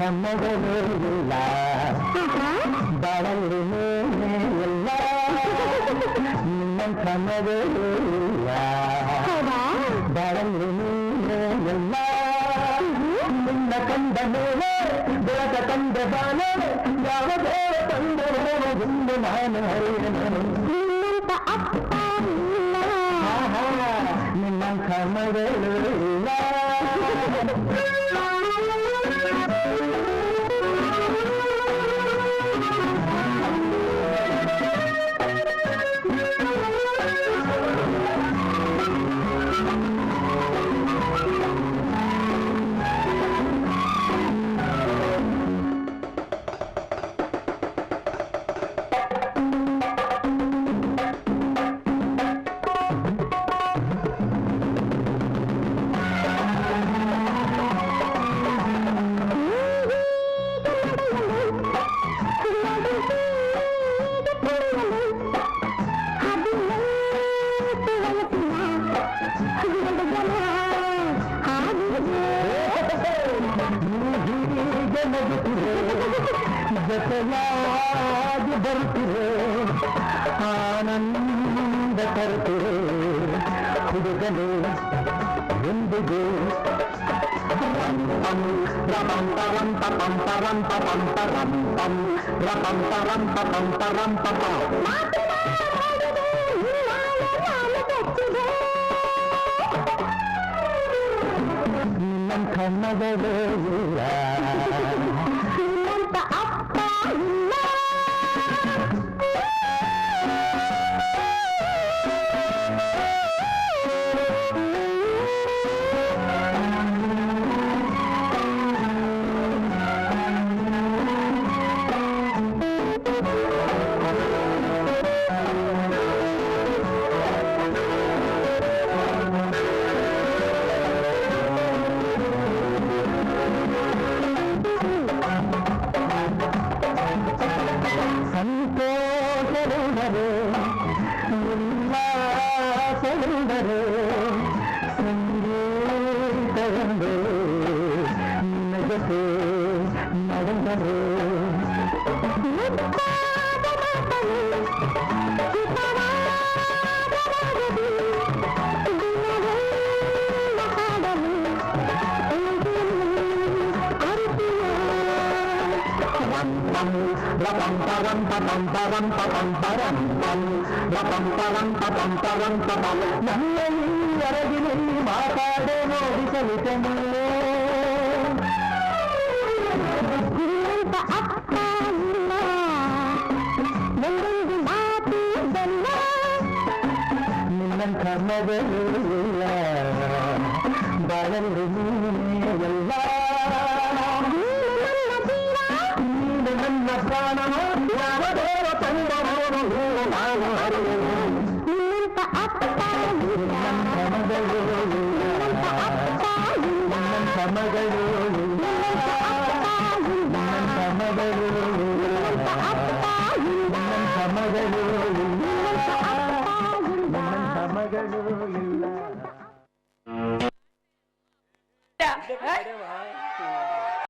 ಕಮ್ಮಗಳಿಲ್ಲ ಬಳಲಿನ ಎಲ್ಲ ನಿನ್ನ ಕಮ್ಮಗಳಿಲ್ಲ கண்ட கண்ட மேலே விளக்க கண்ட தானே யாவதே தந்த உண்டு நானே நின்ன கமரே ಆಹಾ, ನಿನ್ನಂಥ ಮಗಳು ಇಲ್ಲ ಹೀಗೆ ನಗುತ್ತಿರೆ ಜೊತೆಯಾಗಿ ಬರುತ್ತಿರೆ ಆನಂದ ತರುತ್ತಿರೆ ಹುಡುಗನೆ ಎಂದಿಗೆ ರಪಂ ಪರಂ ಪಪಂ ಪರಂ ಪಪಂ ಪರಂ ಪಂ ರಪಂ ಪರಂ ಪಪಂ ಪರಂ ಪಪ கண்ணன் கண்ணதவே அம்மா வந்தரோ சங்கே ಪಪಂ ಪರಂ ಪಪಂ ನನ್ನ ಈ ಅರಗಿನಲ್ಲಿ ಮಾತಾಡೋ ನೋಡಿಸಲಿತನು ನಿನ್ನಂಥ ಮಗಳು ಇಲ್ಲ ಬಾಳಲ್ಲಿ ನೀನೇ ಎಲ್ಲ ನೀನು ನನ್ನ ಪ್ರಾಣ ಯಾವ ದೇವ ತಂದನು ನಾನು ಅರಿಯನು ನಿನ್ನಂಥ ಮಗಳು ಇಲ್ಲ ನಿನ್ನಂಥ ಮಗಳು ஸ்தானமோ யாவதேவ சமகளோ இல்ல